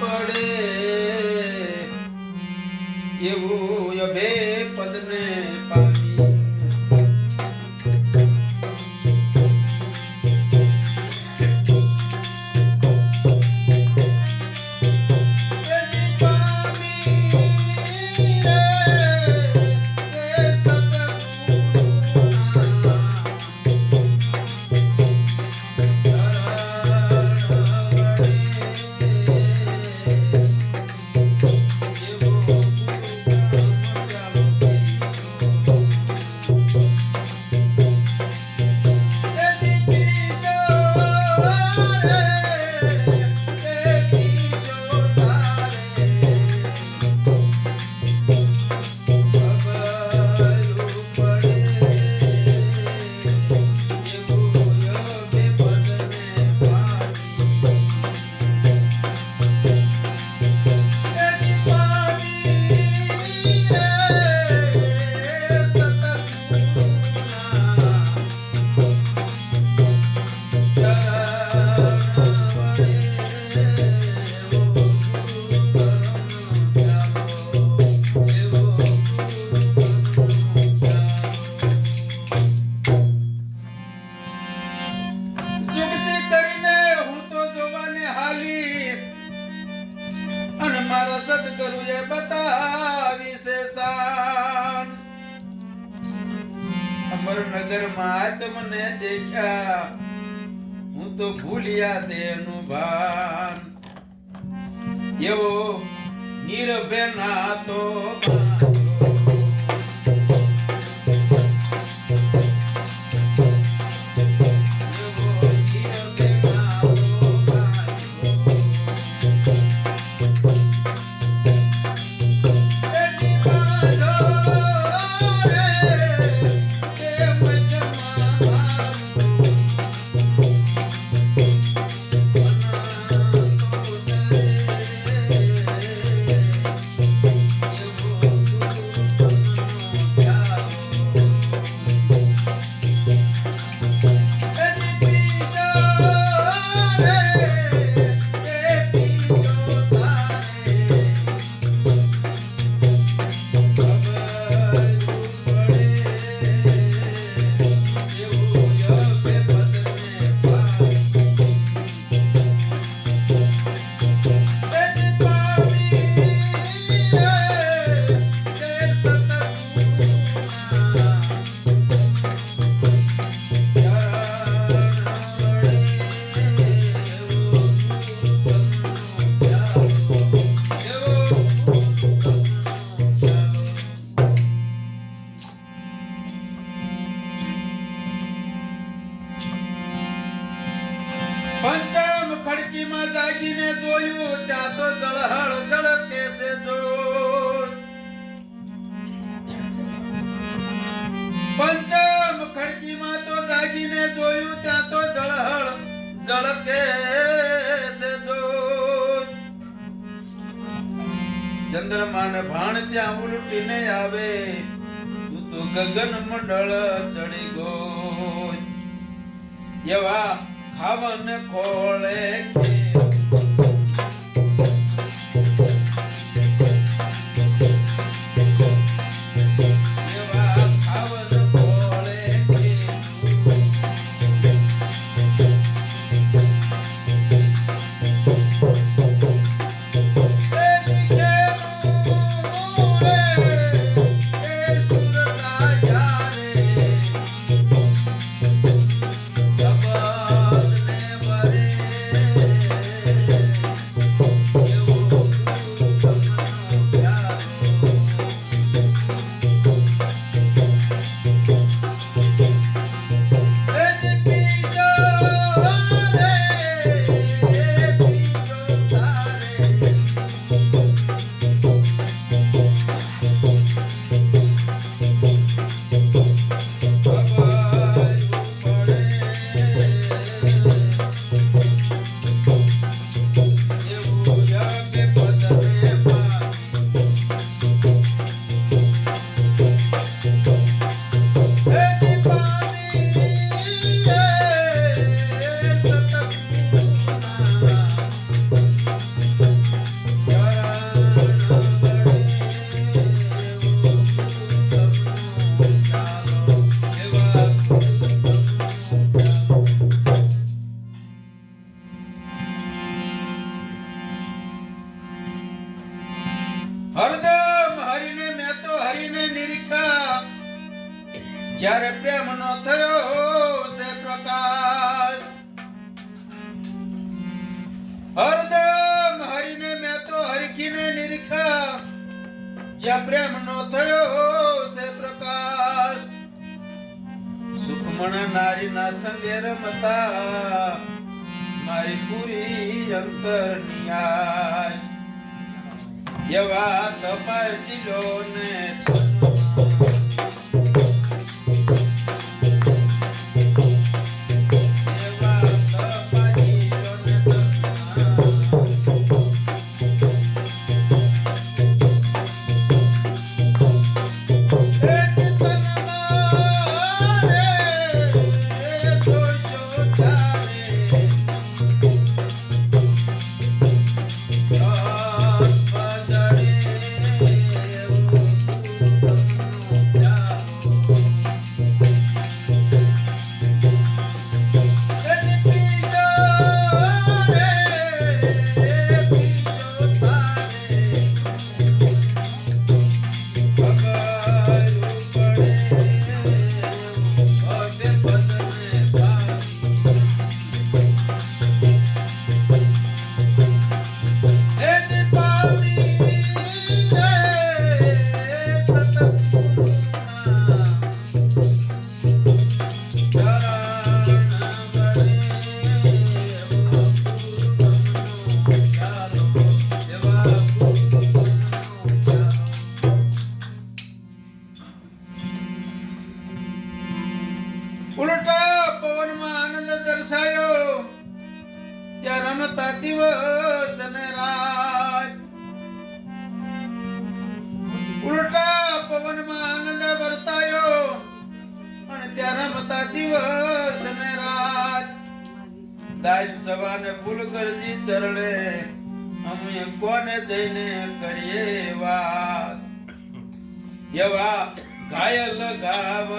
પડે એવું અભે પદને મારા સદગુરુએ બતાવી દેખ્યા. હું તો ભૂલ્યા તેનું ભાન. એવો નીરભે ના ચંદ્રમાને ભાણ ત્યાં ઉલટીને આવે. તું તો ગગન મંડળ ચડી ગો એવા ખાવન ખોળે કે જ્યારે પ્રેમ નો થયો છે પ્રકાશ, હરદમ હરીને મેં તો હરખીને નિરીખા, જ્યાં પ્રેમ નો થયો છે પ્રકાશ. સુખમણ નારીના સંગે રમતા, મારી પૂરી અંતરની આશ. એવા તપાસીલો ને. દાસ સવાને ફૂલ કરજી ચરણે. અમે કોને જઈને કરીએ વાત? એવા ઘાયલ ગાવ